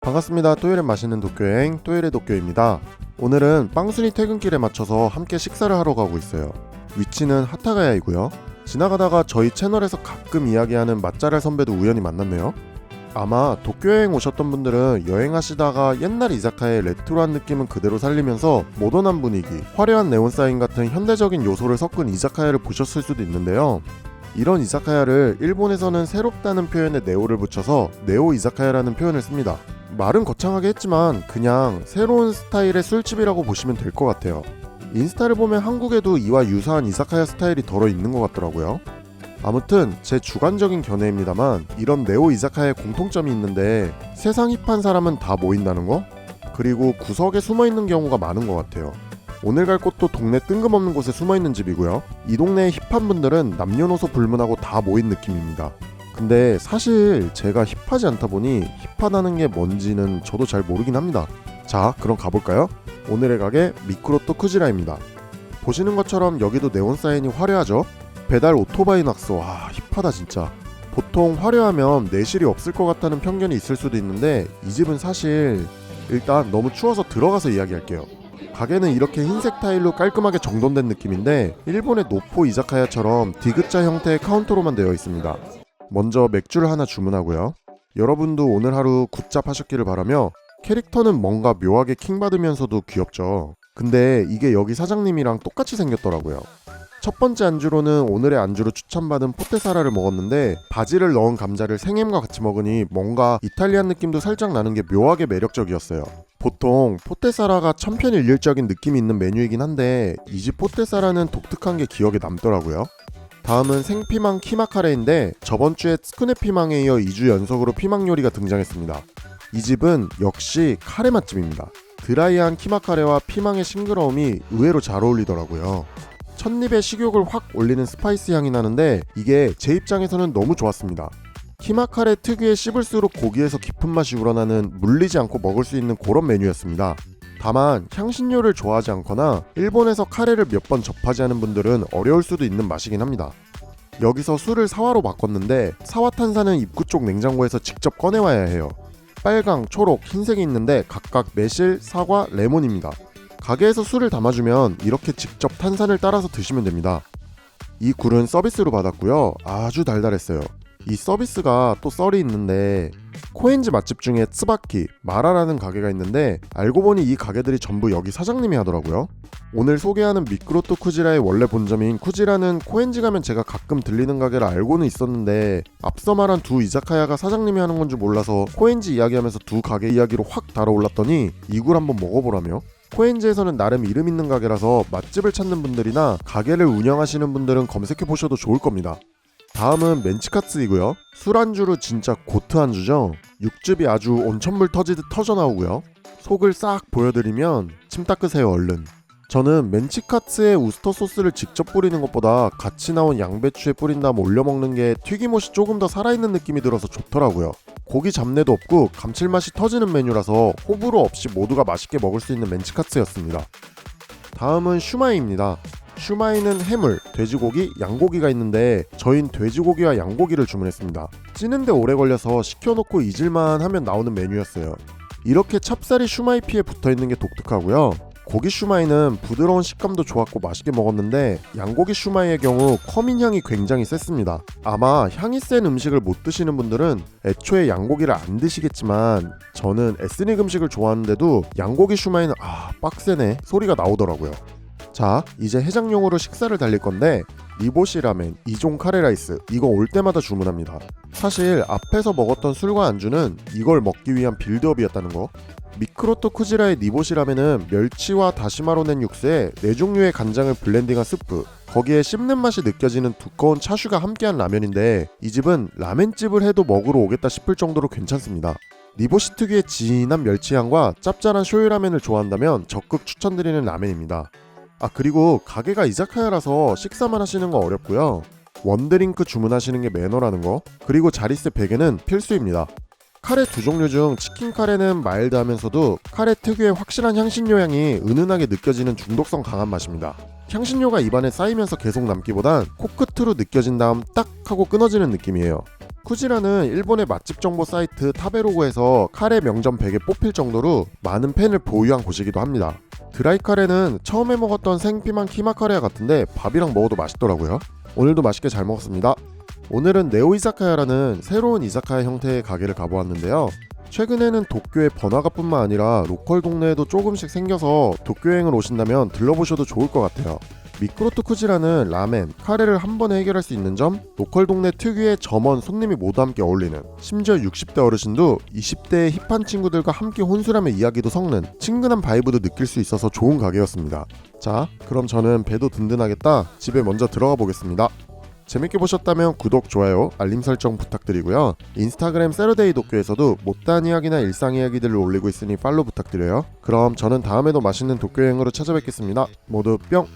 반갑습니다. 토요일에 마시는 도쿄여행 토요일의 도쿄입니다. 오늘은 빵순이 퇴근길에 맞춰서 함께 식사를 하러 가고 있어요. 위치는 하타가야이고요. 지나가다가 저희 채널에서 가끔 이야기하는 맛잘알 선배도 우연히 만났네요. 아마 도쿄 여행 오셨던 분들은 여행하시다가 옛날 이자카야의 레트로한 느낌은 그대로 살리면서 모던한 분위기, 화려한 네온 사인 같은 현대적인 요소를 섞은 이자카야를 보셨을 수도 있는데요. 이런 이자카야를 일본에서는 새롭다는 표현에 네오를 붙여서 네오 이자카야라는 표현을 씁니다. 말은 거창하게 했지만 그냥 새로운 스타일의 술집이라고 보시면 될 것 같아요. 인스타를 보면 한국에도 이와 유사한 이자카야 스타일이 덜어 있는 것 같더라고요. 아무튼 제 주관적인 견해입니다만 이런 네오 이자카야의 공통점이 있는데 세상 힙한 사람은 다 모인다는 거? 그리고 구석에 숨어 있는 경우가 많은 것 같아요. 오늘 갈 곳도 동네 뜬금없는 곳에 숨어 있는 집이고요. 이 동네의 힙한 분들은 남녀노소 불문하고 다 모인 느낌입니다. 근데 사실 제가 힙하지 않다 보니 힙하다는 게 뭔지는 저도 잘 모르긴 합니다. 자, 그럼 가볼까요? 오늘의 가게 미쿠로토 쿠지라입니다. 보시는 것처럼 여기도 네온 사인이 화려하죠? 배달 오토바이 낙서, 와 힙하다 진짜. 보통 화려하면 내실이 없을 것 같다는 편견이 있을 수도 있는데 이 집은 사실 일단 너무 추워서 들어가서 이야기할게요. 가게는 이렇게 흰색 타일로 깔끔하게 정돈된 느낌인데 일본의 노포 이자카야처럼 디귿자 형태의 카운터로만 되어 있습니다. 먼저 맥주를 하나 주문하고요. 여러분도 오늘 하루 굿잡 하셨기를 바라며 캐릭터는 뭔가 묘하게 킹받으면서도 귀엽죠. 근데 이게 여기 사장님이랑 똑같이 생겼더라고요. 첫 번째 안주로는 오늘의 안주로 추천받은 포테사라를 먹었는데 바지를 넣은 감자를 생햄과 같이 먹으니 뭔가 이탈리안 느낌도 살짝 나는 게 묘하게 매력적이었어요. 보통 포테사라가 천편일률적인 느낌이 있는 메뉴이긴 한데 이 집 포테사라는 독특한 게 기억에 남더라고요. 다음은 생피망 키마 카레인데 저번 주에 스쿠네 피망에 이어 2주 연속으로 피망 요리가 등장했습니다. 이 집은 역시 카레 맛집입니다. 드라이한 키마 카레와 피망의 싱그러움이 의외로 잘 어울리더라고요. 첫입에 식욕을 확 올리는 스파이스 향이 나는데 이게 제 입장에서는 너무 좋았습니다. 키마 카레 특유의 씹을수록 고기에서 깊은 맛이 우러나는 물리지 않고 먹을 수 있는 그런 메뉴였습니다. 다만 향신료를 좋아하지 않거나 일본에서 카레를 몇 번 접하지 않은 분들은 어려울 수도 있는 맛이긴 합니다. 여기서 술을 사와로 바꿨는데 사와 탄산은 입구 쪽 냉장고에서 직접 꺼내와야 해요. 빨강, 초록, 흰색이 있는데 각각 매실, 사과, 레몬입니다. 가게에서 술을 담아주면 이렇게 직접 탄산을 따라서 드시면 됩니다. 이 굴은 서비스로 받았고요. 아주 달달했어요. 이 서비스가 또 썰이 있는데 코엔지 맛집 중에 츠바키, 마라라는 가게가 있는데 알고 보니 이 가게들이 전부 여기 사장님이 하더라고요. 오늘 소개하는 미끄로토 쿠지라의 원래 본점인 쿠지라는 코엔지 가면 제가 가끔 들리는 가게를 알고는 있었는데 앞서 말한 두 이자카야가 사장님이 하는 건 줄 몰라서 코엔지 이야기하면서 두 가게 이야기로 확 달아올랐더니 이 굴 한번 먹어보라며 코엔지에서는 나름 이름 있는 가게라서 맛집을 찾는 분들이나 가게를 운영하시는 분들은 검색해 보셔도 좋을 겁니다. 다음은 멘치카츠이고요. 술안주로 진짜 고트 안주죠. 육즙이 아주 온천물 터지듯 터져 나오고요. 속을 싹 보여드리면 침 닦으세요 얼른. 저는 멘치카츠에 우스터 소스를 직접 뿌리는 것보다 같이 나온 양배추에 뿌린 다음 올려 먹는 게 튀김옷이 조금 더 살아있는 느낌이 들어서 좋더라고요. 고기 잡내도 없고 감칠맛이 터지는 메뉴라서 호불호 없이 모두가 맛있게 먹을 수 있는 멘치카츠였습니다. 다음은 슈마이입니다. 슈마이는 해물, 돼지고기, 양고기가 있는데 저흰 돼지고기와 양고기를 주문했습니다. 찌는데 오래 걸려서 식혀놓고 잊을만 하면 나오는 메뉴였어요. 이렇게 찹쌀이 슈마이 피에 붙어 있는 게 독특하고요. 고기 슈마이는 부드러운 식감도 좋았고 맛있게 먹었는데 양고기 슈마이의 경우 커민 향이 굉장히 셌습니다. 아마 향이 센 음식을 못 드시는 분들은 애초에 양고기를 안 드시겠지만 저는 에스닉 음식을 좋아하는데도 양고기 슈마이는 아 빡세네 소리가 나오더라고요. 자 이제 해장용으로 식사를 달릴 건데 리보시 라멘, 이종 카레라이스 이거 올 때마다 주문합니다. 사실 앞에서 먹었던 술과 안주는 이걸 먹기 위한 빌드업이었다는 거. 미크로토 쿠지라의 니보시 라멘은 멸치와 다시마로 낸 육수에 네 종류의 간장을 블렌딩한 스프 거기에 씹는 맛이 느껴지는 두꺼운 차슈가 함께한 라면인데 이 집은 라멘집을 해도 먹으러 오겠다 싶을 정도로 괜찮습니다. 니보시 특유의 진한 멸치향과 짭짤한 쇼유라멘을 좋아한다면 적극 추천드리는 라멘입니다. 아 그리고 가게가 이자카야라서 식사만 하시는 거 어렵고요. 원드링크 주문하시는 게 매너라는 거 그리고 자리세 베개는 필수입니다. 카레 두 종류 중 치킨 카레는 마일드하면서도 카레 특유의 확실한 향신료 향이 은은하게 느껴지는 중독성 강한 맛입니다. 향신료가 입안에 쌓이면서 계속 남기보단 코끝으로 느껴진 다음 딱 하고 끊어지는 느낌이에요. 쿠지라는 일본의 맛집 정보 사이트 타베로그에서 카레 명점 100에 뽑힐 정도로 많은 팬을 보유한 곳이기도 합니다. 드라이 카레는 처음에 먹었던 생피망 키마 카레와 같은데 밥이랑 먹어도 맛있더라고요. 오늘도 맛있게 잘 먹었습니다. 오늘은 네오 이사카야라는 새로운 이사카야 형태의 가게를 가보았는데요. 최근에는 도쿄의 번화가뿐만 아니라 로컬 동네에도 조금씩 생겨서 도쿄 여행을 오신다면 들러보셔도 좋을 것 같아요. 미크로토쿠지라는 라멘, 카레를 한 번에 해결할 수 있는 점, 로컬 동네 특유의 점원, 손님이 모두 함께 어울리는, 심지어 60대 어르신도 20대의 힙한 친구들과 함께 혼술하며 이야기도 섞는 친근한 바이브도 느낄 수 있어서 좋은 가게였습니다. 자, 그럼 저는 배도 든든하겠다. 집에 먼저 들어가 보겠습니다. 재밌게 보셨다면 구독, 좋아요, 알림 설정 부탁드리고요. 인스타그램 세러데이 도쿄에서도 못다한 이야기나 일상 이야기들을 올리고 있으니 팔로우 부탁드려요. 그럼 저는 다음에도 맛있는 도쿄 여행으로 찾아뵙겠습니다. 모두 뿅!